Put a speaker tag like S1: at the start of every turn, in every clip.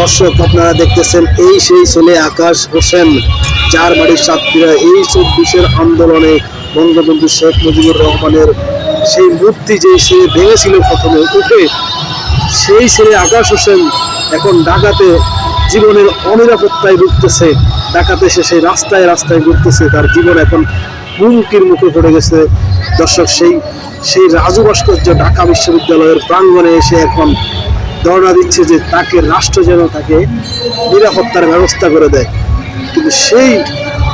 S1: দর্শক, আপনারা দেখতেছেন এই সেই ছেলে আকাশ হোসেন, যার বাড়ির সাতক্ষীরা। এই চব্বিশের আন্দোলনে বঙ্গবন্ধু শেখ মুজিবুর রহমানের সেই মূর্তি যে সে ভেঙেছিল প্রথমে উঠে, সেই ছেলে আকাশ হোসেন এখন ডাকাতে জীবনের অনিরাপত্তায় ভুগতেছে। ডাকাতে সে সেই রাস্তায় রাস্তায় ঘুরতেছে, তার জীবন এখন হুমকির মুখে পড়ে গেছে। দর্শক, সেই সেই রাজু ভাস্কর্য ঢাকা বিশ্ববিদ্যালয়ের প্রাঙ্গণে এসে এখন ধর্ণা দিচ্ছে যে তাকে রাষ্ট্র যেন তাকে নিরাপত্তার ব্যবস্থা করে দেয়। কিন্তু সেই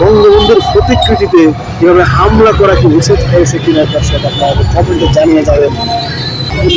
S1: বঙ্গবন্ধুর প্রতিকৃতিতে কীভাবে হামলা করা কি উচিত হয়েছে কিনা দর্শক আপনারা কমেন্টে জানিয়ে যাবেন।
S2: আমি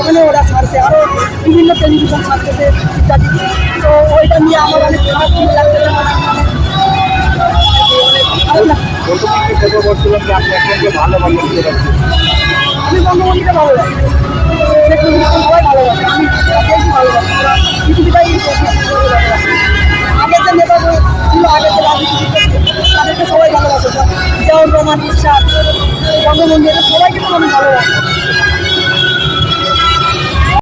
S2: ওখানে ওরা ছাড়ছে। আরও বিভিন্ন টেলিভিশন ছাড়তেছে ইত্যাদি। তো ওইটা নিয়ে আমার অনেক খারাপ লাগতেছে আমি বঙ্গবন্ধুকে ভালো লাগে সবাই ভালো লাগে আমি বেশি ভালো লাগে পৃথিবীটাই আগের যে নেতা ছিল, আগের যে তাদেরকে সবাই ভালোবাসে। জিয়াউর রহমান ইরশাদ বঙ্গবন্ধু সবাইকে তো আমি ভালোবাসি।